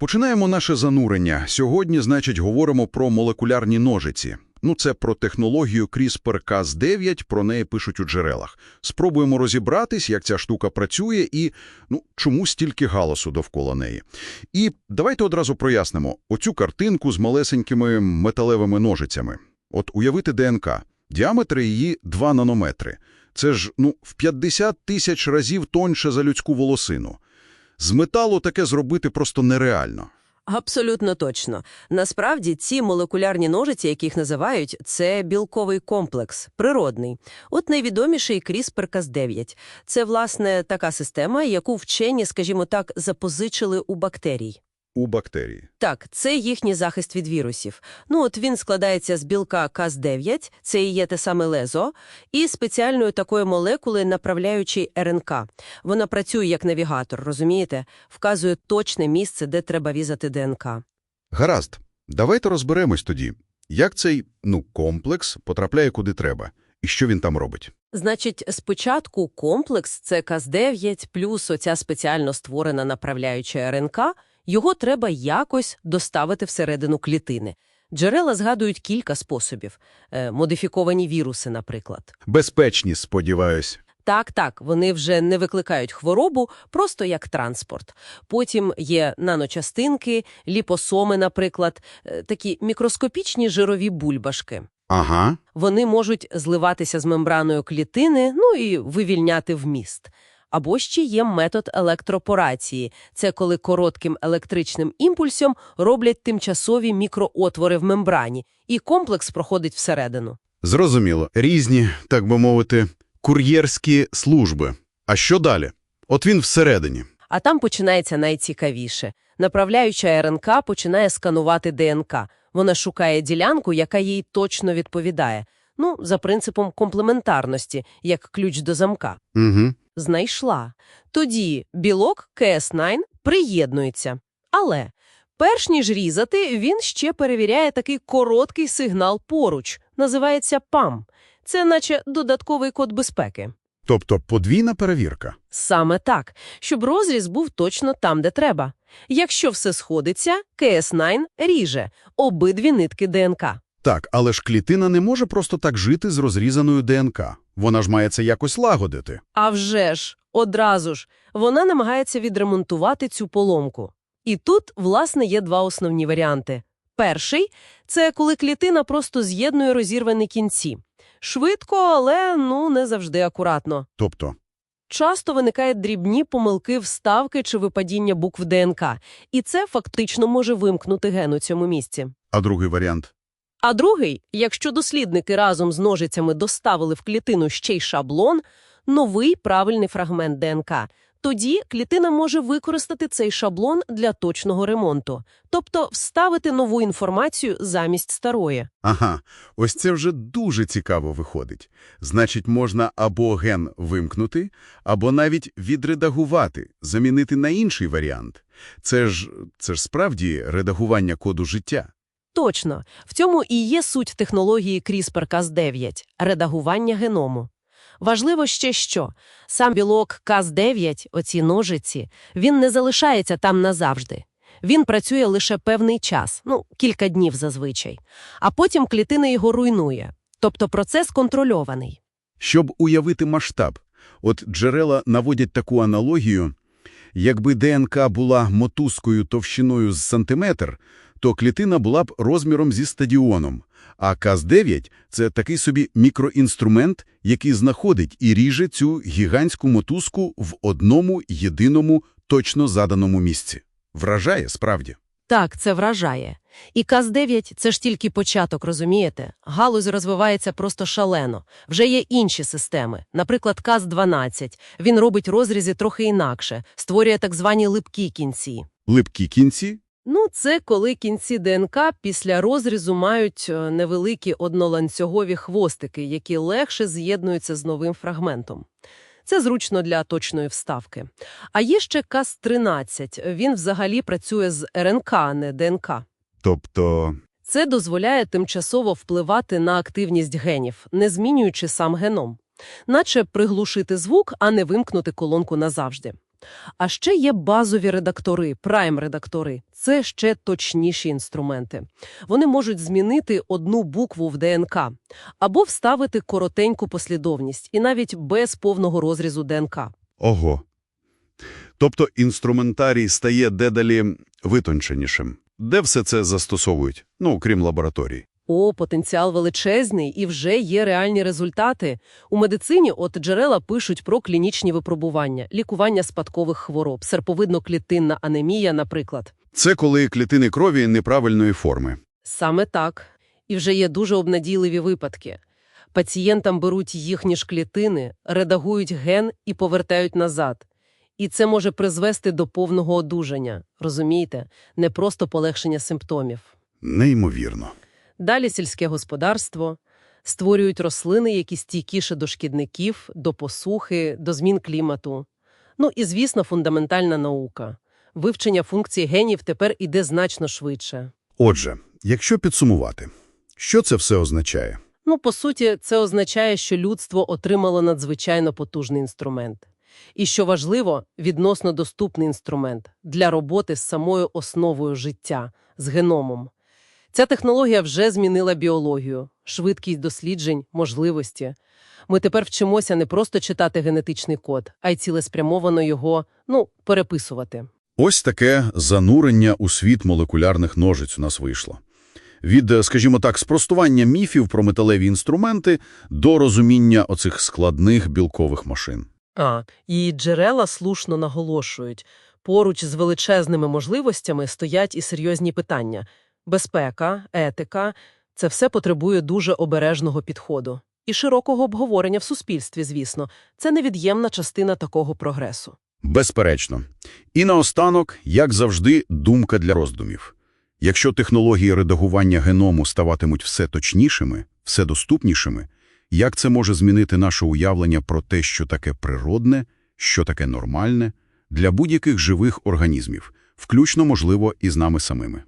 Починаємо наше занурення. Сьогодні, значить, говоримо про молекулярні ножиці. Ну, це про технологію CRISPR-Cas9, про неї пишуть у джерелах. Спробуємо розібратись, як ця штука працює і, ну, чому стільки галасу довкола неї. І давайте одразу прояснимо оцю картинку з малесенькими металевими ножицями. От уявити ДНК. Діаметр її 2 нанометри. Це ж, ну, в 50 тисяч разів тоньше за людську волосину. З металу таке зробити просто нереально. Абсолютно точно. Насправді ці молекулярні ножиці, яких називають, це білковий комплекс, природний. От найвідоміший CRISPR-Cas9. Це, власне, така система, яку вчені, скажімо так, запозичили у бактерій. У бактерії. Так, це їхній захист від вірусів. Ну, от він складається з білка Cas9, це і є те саме лезо, і спеціальної такої молекули, направляючої РНК. Вона працює як навігатор, розумієте? Вказує точне місце, де треба візати ДНК. Гаразд. Давайте розберемось тоді, як цей, ну, комплекс потрапляє куди треба, і що він там робить. Значить, спочатку комплекс – це Cas9 плюс оця спеціально створена направляюча РНК, його треба якось доставити всередину клітини. Джерела згадують кілька способів. Е, модифіковані віруси, наприклад. Безпечні, сподіваюсь. Так, так, вони вже не викликають хворобу, просто як транспорт. Потім є наночастинки, ліпосоми, наприклад, е, такі мікроскопічні жирові бульбашки. Ага. Вони можуть зливатися з мембраною клітини, ну і вивільняти вміст. Або ще є метод електропорації. Це коли коротким електричним імпульсом роблять тимчасові мікроотвори в мембрані, і комплекс проходить всередину. Зрозуміло. Різні, так би мовити, кур'єрські служби. А що далі? От він всередині. А там починається найцікавіше. Направляюча РНК починає сканувати ДНК. Вона шукає ділянку, яка їй точно відповідає. Ну, за принципом комплементарності, як ключ до замка. Угу. Знайшла. Тоді білок КС9 приєднується. Але перш ніж різати, він ще перевіряє такий короткий сигнал поруч. Називається ПАМ. Це наче додатковий код безпеки. Тобто подвійна перевірка. Саме так, щоб розріз був точно там, де треба. Якщо все сходиться, КС9 ріже обидві нитки ДНК. Так, але ж клітина не може просто так жити з розрізаною ДНК. Вона ж має це якось лагодити. А вже ж, одразу ж, вона намагається відремонтувати цю поломку. І тут, власне, є два основні варіанти. Перший – це коли клітина просто з'єднує розірвані кінці. Швидко, але, ну, не завжди акуратно. Тобто, Часто виникають дрібні помилки вставки чи випадіння букв ДНК, і це фактично може вимкнути ген у цьому місці. а другий варіант. А другий, якщо дослідники разом з ножицями доставили в клітину ще й шаблон, новий правильний фрагмент ДНК, тоді клітина може використати цей шаблон для точного ремонту, тобто вставити нову інформацію замість старої. Ага, ось це вже дуже цікаво виходить. Значить, можна або ген вимкнути, або навіть відредагувати, замінити на інший варіант. Це ж, це ж справді редагування коду життя. Точно, в цьому і є суть технології CRISPR-Cas9 – редагування геному. Важливо ще що. Сам білок Cas9, оці ножиці, він не залишається там назавжди. Він працює лише певний час, ну, кілька днів зазвичай. А потім клітина його руйнує. Тобто процес контрольований. Щоб уявити масштаб, от джерела наводять таку аналогію, якби ДНК була мотузкою товщиною з сантиметр, то клітина була б розміром зі стадіоном, а КАЗ-9 – це такий собі мікроінструмент, який знаходить і ріже цю гігантську мотузку в одному єдиному точно заданому місці. Вражає справді. Так, це вражає. І КАЗ-9 – це ж тільки початок, розумієте? Галузь розвивається просто шалено. Вже є інші системи. Наприклад, КАЗ-12. Він робить розрізи трохи інакше, створює так звані липкі кінці. Липкі кінці? Ну, це коли кінці ДНК після розрізу мають е, невеликі одноланцюгові хвостики, які легше з'єднуються з новим фрагментом. Це зручно для точної вставки. А є ще КАЗ-13. Він взагалі працює з РНК, а не ДНК. Тобто... Це дозволяє тимчасово впливати на активність генів, не змінюючи сам геном. Наче приглушити звук, а не вимкнути колонку назавжди. А ще є базові редактори, прайм-редактори. Це ще точніші інструменти. Вони можуть змінити одну букву в ДНК або вставити коротеньку послідовність, і навіть без повного розрізу ДНК. Ого. Тобто інструментарій стає дедалі витонченішим. Де все це застосовують? Ну, крім лабораторій. О, потенціал величезний, і вже є реальні результати. У медицині от джерела пишуть про клінічні випробування, лікування спадкових хвороб, серповидно-клітинна анемія, наприклад. Це коли клітини крові неправильної форми. Саме так. І вже є дуже обнадійливі випадки. Пацієнтам беруть їхні ж клітини, редагують ген і повертають назад. І це може призвести до повного одужання, розумієте? Не просто полегшення симптомів. Неймовірно. Далі сільське господарство, створюють рослини, які стійкіше до шкідників, до посухи, до змін клімату. Ну і, звісно, фундаментальна наука. Вивчення функцій генів тепер іде значно швидше. Отже, якщо підсумувати, що це все означає? Ну, по суті, це означає, що людство отримало надзвичайно потужний інструмент. І, що важливо, відносно доступний інструмент для роботи з самою основою життя, з геномом. Ця технологія вже змінила біологію, швидкість досліджень, можливості. Ми тепер вчимося не просто читати генетичний код, а й цілеспрямовано його, ну, переписувати. Ось таке занурення у світ молекулярних ножиць у нас вийшло. Від, скажімо так, спростування міфів про металеві інструменти до розуміння оцих складних білкових машин. А, і джерела слушно наголошують. Поруч з величезними можливостями стоять і серйозні питання. Безпека, етика – це все потребує дуже обережного підходу. І широкого обговорення в суспільстві, звісно. Це невід'ємна частина такого прогресу. Безперечно. І наостанок, як завжди, думка для роздумів. Якщо технології редагування геному ставатимуть все точнішими, все доступнішими, як це може змінити наше уявлення про те, що таке природне, що таке нормальне для будь-яких живих організмів, включно, можливо, і з нами самими?